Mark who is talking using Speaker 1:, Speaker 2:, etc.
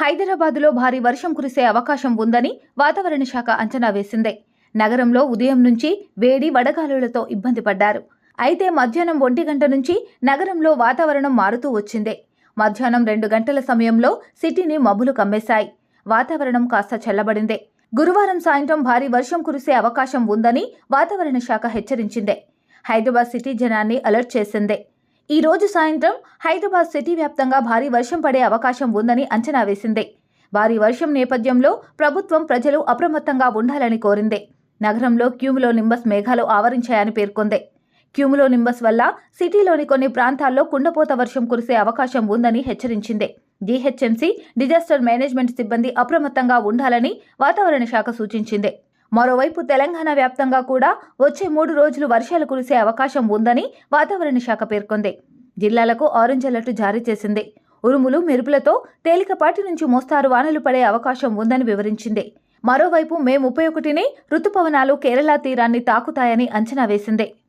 Speaker 1: హైదరాబాదులో భారీ వర్షం కురిసే అవకాశం ఉందని వాతావరణ శాఖ అంచనా వేసింది. నగరంలో ఉదయం నుంచి వేడి వడగాలులతో ఇబ్బంది పడ్డారు. అయితే మధ్యాహ్నం ఒంటి గంట నుంచి నగరంలో వాతావరణం మారుతూ వచ్చింది. మధ్యాహ్నం రెండు గంటల సమయంలో సిటీని మబ్బులు కమ్మేశాయి. వాతావరణం కాస్త చల్లబడింది. గురువారం సాయంత్రం భారీ వర్షం కురిసే అవకాశం ఉందని వాతావరణ శాఖ హెచ్చరించింది. హైదరాబాద్ సిటీ జనాన్ని అలర్ట్ చేసింది. ఈ రోజు సాయంత్రం హైదరాబాద్ సిటీ వ్యాప్తంగా భారీ వర్షం పడే అవకాశం ఉందని అంచనా వేసింది. భారీ వర్షం నేపథ్యంలో ప్రభుత్వం ప్రజలు అప్రమత్తంగా ఉండాలని కోరింది. నగరంలో క్యూములో నింబస్ మేఘాలు ఆవరించాయని పేర్కొంది. క్యూములో నింబస్ వల్ల సిటీలోని కొన్ని ప్రాంతాల్లో కుండపోత వర్షం కురిసే అవకాశం ఉందని హెచ్చరించింది. జీహెచ్ఎంసీ డిజాస్టర్ మేనేజ్మెంట్ సిబ్బంది అప్రమత్తంగా ఉండాలని వాతావరణ శాఖ సూచించింది. మరోవైపు తెలంగాణ వ్యాప్తంగా కూడా వచ్చే మూడు రోజులు వర్షాలు కురిసే అవకాశం ఉందని వాతావరణ శాఖ పేర్కొంది. జిల్లాలకు ఆరెంజ్ అలర్ట్ జారీ చేసింది. ఉరుములు మెరుపులతో తేలికపాటి నుంచి మోస్తారు వానలు పడే అవకాశం ఉందని వివరించింది. మరోవైపు మే ముప్పై ఒకటిని రుతుపవనాలు కేరళ తీరాన్ని తాకుతాయని అంచనా వేసింది.